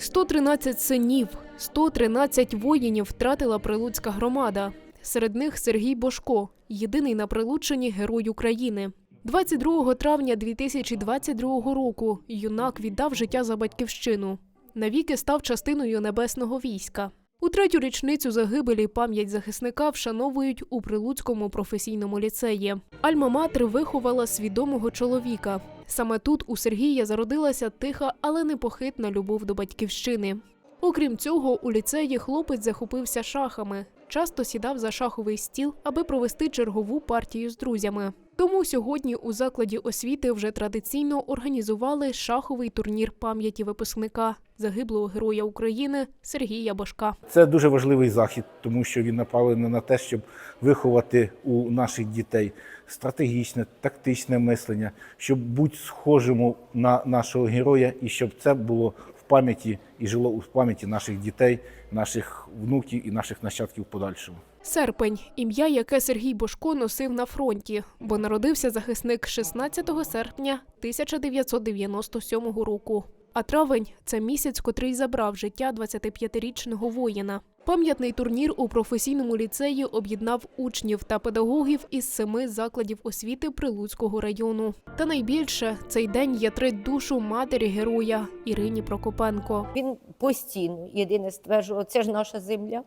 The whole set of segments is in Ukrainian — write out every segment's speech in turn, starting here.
113 синів, 113 воїнів втратила прилуцька громада. Серед них Сергій Бошко, єдиний на Прилуччині герой України. 22 травня 2022 року юнак віддав життя за батьківщину. Навіки став частиною небесного війська. У третю річницю загибелі пам'ять захисника вшановують у Прилуцькому професійному ліцеї. Альма-матер виховала свідомого чоловіка. Саме тут у Сергія зародилася тиха, але непохитна любов до батьківщини. Окрім цього, у ліцеї хлопець захопився шахами. Часто сідав за шаховий стіл, аби провести чергову партію з друзями. Тому сьогодні у закладі освіти вже традиційно організували шаховий турнір пам'яті випускника загиблого героя України Сергія Башка. Це дуже важливий захід, тому що він направлений на те, щоб виховати у наших дітей стратегічне, тактичне мислення, щоб бути схожим на нашого героя, і щоб це було в пам'яті і жило у пам'яті наших дітей, наших внуків і наших нащадків подальшому. Серпень ім'я, яке Сергій Бошко носив на фронті, бо народився захисник 16 серпня 1997 року. А травень це місяць, котрий забрав життя 25-річного воїна. Пам'ятний турнір у професійному ліцеї об'єднав учнів та педагогів із семи закладів освіти Прилуцького району. Та найбільше цей день ятрить душу матері героя Ірині Прокопенко. Він постійно єдине стверджував, це ж наша земля.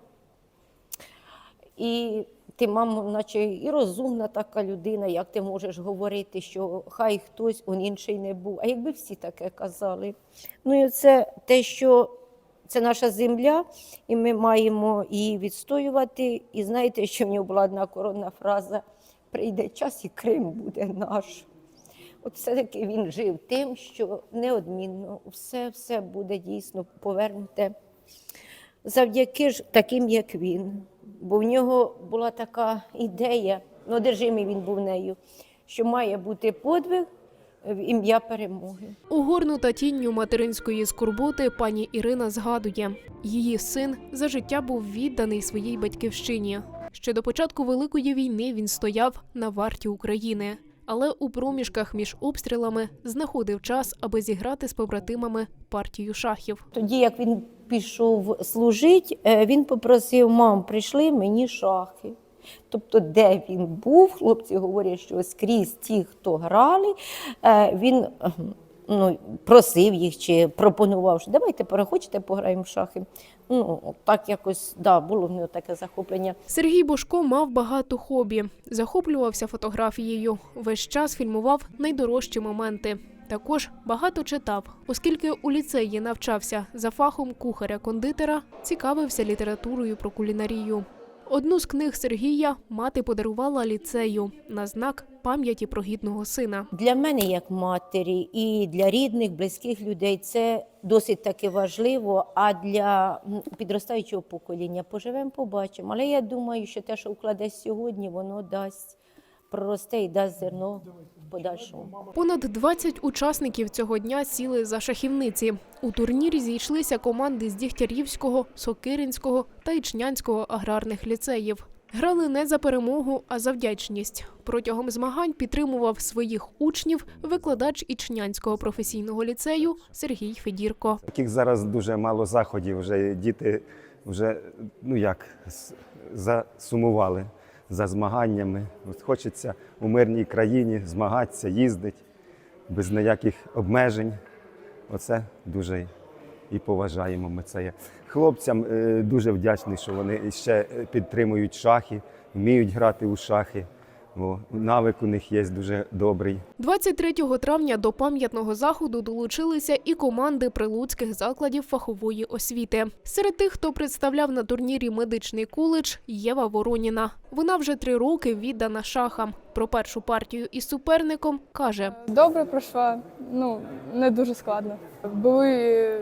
І ти, мамо, наче і розумна така людина, як ти можеш говорити, що хай хтось он інший не був. А якби всі таке казали. Ну і це те, що це наша земля, і ми маємо її відстоювати. І знаєте, що в нього була одна коронна фраза: прийде час і Крим буде наш. От все-таки він жив тим, що неодмінно все, все буде дійсно повернуте завдяки ж таким, як він. Бо в нього була така ідея, ну, одержимий він був нею, що має бути подвиг в ім'я перемоги. Огорнута тінню материнської скорботи пані Ірина згадує, її син за життя був відданий своїй батьківщині. Ще до початку великої війни він стояв на варті України, але у проміжках між обстрілами знаходив час, аби зіграти з побратимами партію шахів. Тоді, як він пішов служити, е, він попросив мам, прийшли мені шахи. Тобто, де він був, хлопці говорять, що скрізь ті, хто грали, е, він е, ну, просив їх чи пропонував, що давайте перехочете, пограємо в шахи. Ну, так якось да, було в нього таке захоплення. Сергій Бошко мав багато хобі, захоплювався фотографією. Весь час фільмував найдорожчі моменти. Також багато читав, оскільки у ліцеї навчався за фахом кухаря-кондитера, цікавився літературою про кулінарію. Одну з книг Сергія мати подарувала ліцею на знак пам'яті про гідного сина. Для мене, як матері, і для рідних, близьких людей це досить таки важливо. А для підростаючого покоління поживемо, побачимо. Але я думаю, що те, що вкладе сьогодні, воно дасть проросте і дасть зерно подальшому. Понад 20 учасників цього дня сіли за шахівниці. У турнірі зійшлися команди з Дігтярівського, Сокиринського та Ічнянського аграрних ліцеїв. Грали не за перемогу, а за вдячність. Протягом змагань підтримував своїх учнів викладач Ічнянського професійного ліцею Сергій Федірко. Таких зараз дуже мало заходів. Вже діти вже ну як засумували за змаганнями. От хочеться у мирній країні змагатися, їздити без ніяких обмежень. Оце дуже і поважаємо ми це. Хлопцям е, дуже вдячний, що вони ще підтримують шахи, вміють грати у шахи. Бо навик у них є дуже добрий. 23 травня до пам'ятного заходу долучилися і команди прилуцьких закладів фахової освіти. Серед тих, хто представляв на турнірі медичний коледж, Єва Вороніна. Вона вже три роки віддана шахам. Про першу партію із суперником каже: Добре пройшла, ну не дуже складно. Були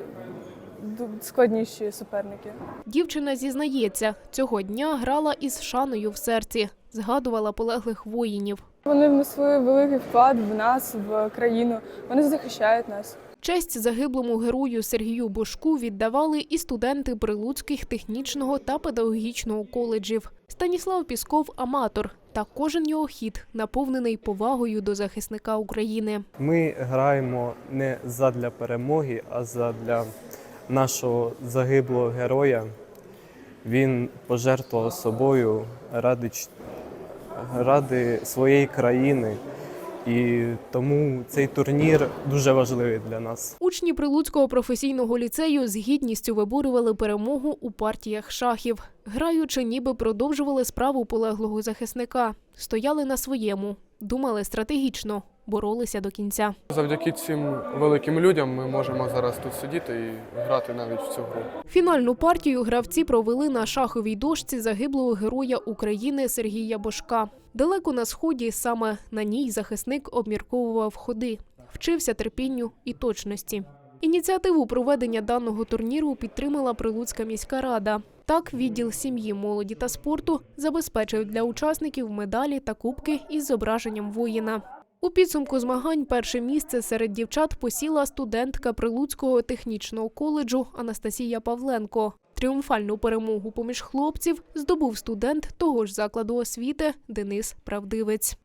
складніші суперники. дівчина зізнається, цього дня грала із шаною в серці, згадувала полеглих воїнів. Вони внесли великий вклад в нас, в країну. Вони захищають нас. Честь загиблому герою Сергію Бошку віддавали і студенти Прилуцьких технічного та педагогічного коледжів. Станіслав Пісков аматор, та кожен його хід наповнений повагою до захисника України. Ми граємо не задля перемоги, а задля нашого загиблого героя. Він пожертвував собою ради, ч- ради своєї країни. І тому цей турнір дуже важливий для нас. Учні Прилуцького професійного ліцею з гідністю виборювали перемогу у партіях шахів. Граючи, ніби продовжували справу полеглого захисника. Стояли на своєму, думали стратегічно, боролися до кінця. Завдяки цим великим людям ми можемо зараз тут сидіти і грати навіть в цю гру. Фінальну партію гравці провели на шаховій дошці загиблого героя України Сергія Бошка. Далеко на сході саме на ній захисник обмірковував ходи, вчився терпінню і точності. Ініціативу проведення даного турніру підтримала Прилуцька міська рада. Так, відділ сім'ї, молоді та спорту забезпечив для учасників медалі та кубки із зображенням воїна. У підсумку змагань перше місце серед дівчат посіла студентка Прилуцького технічного коледжу Анастасія Павленко. Тріумфальну перемогу поміж хлопців здобув студент того ж закладу освіти Денис Правдивець.